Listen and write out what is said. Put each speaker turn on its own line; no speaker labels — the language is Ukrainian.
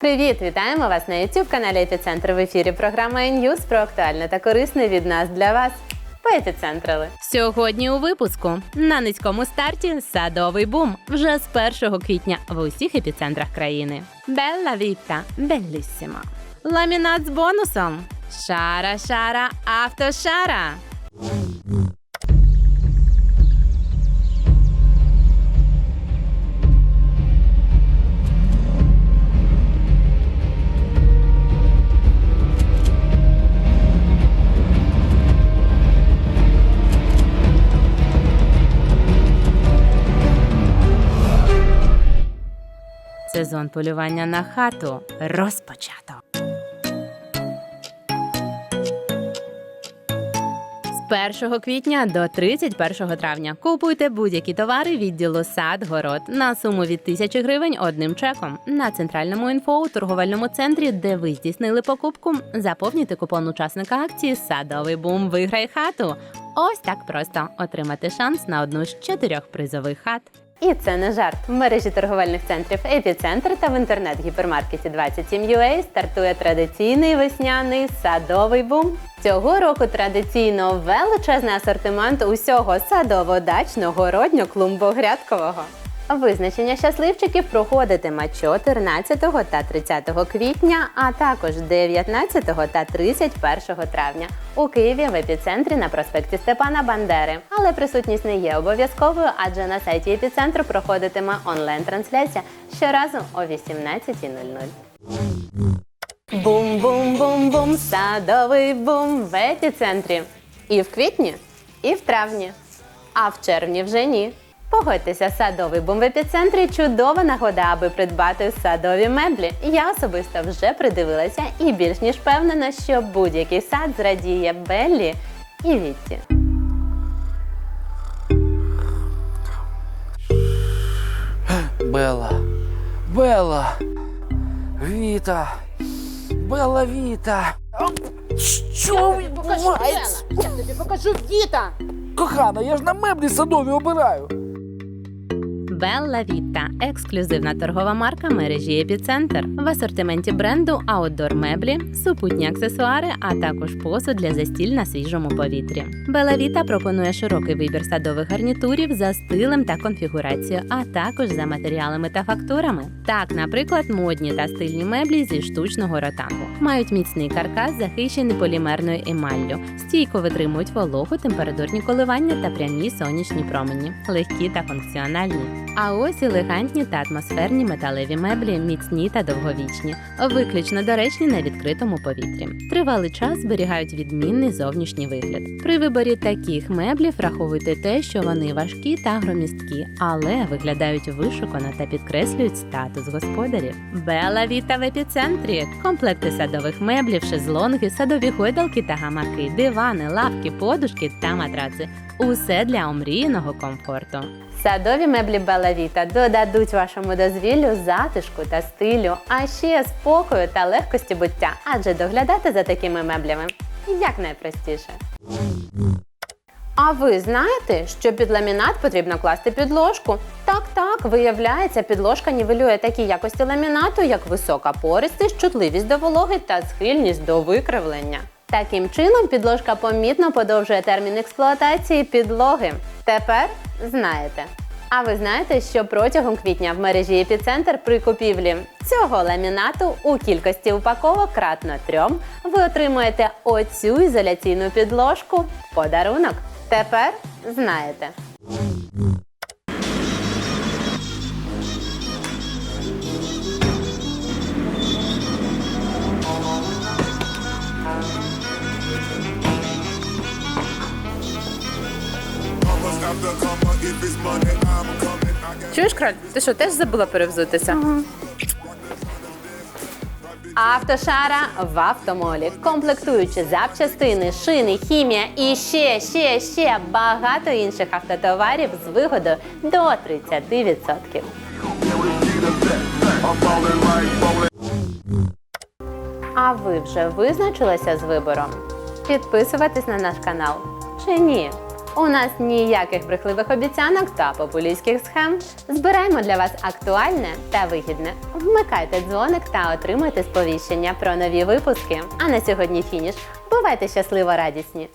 Привіт! Вітаємо вас на youtube каналі Епіцентр в ефірі. Програма «Ньюз» про актуальне та корисне від нас для вас. Поепіцентрили. Сьогодні у випуску на низькому старті садовий бум вже з 1 квітня в усіх епіцентрах країни. Белла віта, белліссіма. Ламінат з бонусом. Шара, шара, автошара. Сезон полювання на хату розпочато. З 1 квітня до 31 травня купуйте будь-які товари відділу сад город на суму від 1000 гривень одним чеком на центральному інфо у торговельному центрі, де ви здійснили покупку. Заповнюйте купон учасника акції Садовий бум виграй хату. Ось так просто отримати шанс на одну з чотирьох призових хат. І це не жарт. В мережі торговельних центрів Епіцентр та в інтернет-гіпермаркеті 27UA стартує традиційний весняний садовий бум. Цього року традиційно величезний асортимент усього садово-дачного, городньо-клумбо-грядкового. Визначення щасливчиків проходитиме 14 та 30 квітня, а також 19 та 31 травня у Києві в епіцентрі на проспекті Степана Бандери. Але присутність не є обов'язковою, адже на сайті епіцентру проходитиме онлайн-трансляція щоразу о 18.00. Бум-бум-бум-бум, садовий бум в епіцентрі. І в квітні, і в травні. А в червні вже ні. Погодьтеся, садовий бум в епіцентрі чудова нагода, аби придбати садові меблі. Я особисто вже придивилася і більш ніж впевнена, що будь-який сад зрадіє Беллі і Вітті.
Белла. Белла. Віта. Белла Віта. Що відбувається?
Я тобі покажу Віта!
Кохана, я ж на меблі садові обираю.
Белла Віта ексклюзивна торгова марка мережі Епіцентр. В асортименті бренду аутдор меблі, супутні аксесуари, а також посуд для застіль на свіжому повітрі. Белла Віта пропонує широкий вибір садових гарнітурів за стилем та конфігурацією, а також за матеріалами та фактурами. Так, наприклад, модні та стильні меблі зі штучного ротангу мають міцний каркас, захищений полімерною емаллю, стійко витримують вологу, температурні коливання та прямі сонячні промені, легкі та функціональні. А ось елегантні та атмосферні металеві меблі, міцні та довговічні, виключно доречні на відкритому повітрі. Тривалий час зберігають відмінний зовнішній вигляд. При виборі таких меблів враховуйте те, що вони важкі та громісткі, але виглядають вишукано та підкреслюють статус господарів. Бела Віта в епіцентрі, комплекти садових меблів, шезлонги, садові гойдалки та гамаки, дивани, лавки, подушки та матраци. Усе для омріяного комфорту. Садові меблі Бела Віта додадуть вашому дозвіллю затишку та стилю, а ще спокою та легкості буття, адже доглядати за такими меблями як найпростіше. А ви знаєте, що під ламінат потрібно класти підложку? Так, так, виявляється, підложка нівелює такі якості ламінату, як висока пористість, чутливість до вологи та схильність до викривлення. Таким чином, підложка помітно подовжує термін експлуатації підлоги. Тепер знаєте. А ви знаєте, що протягом квітня в мережі Епіцентр при купівлі цього ламінату у кількості упаковок кратно трьом ви отримуєте оцю ізоляційну підложку в подарунок. Тепер знаєте. Чуєш, краль? Ти що, теж забула перевзутися? Автошара в автомолі. Комплектуючі запчастини, шини, хімія і ще, ще, ще багато інших автотоварів з вигодою до 30%. А ви вже визначилися з вибором? Підписуватись на наш канал чи ні? У нас ніяких брехливих обіцянок та популістських схем. Збираємо для вас актуальне та вигідне. Вмикайте дзвоник та отримайте сповіщення про нові випуски. А на сьогодні фініш. Бувайте щасливо радісні!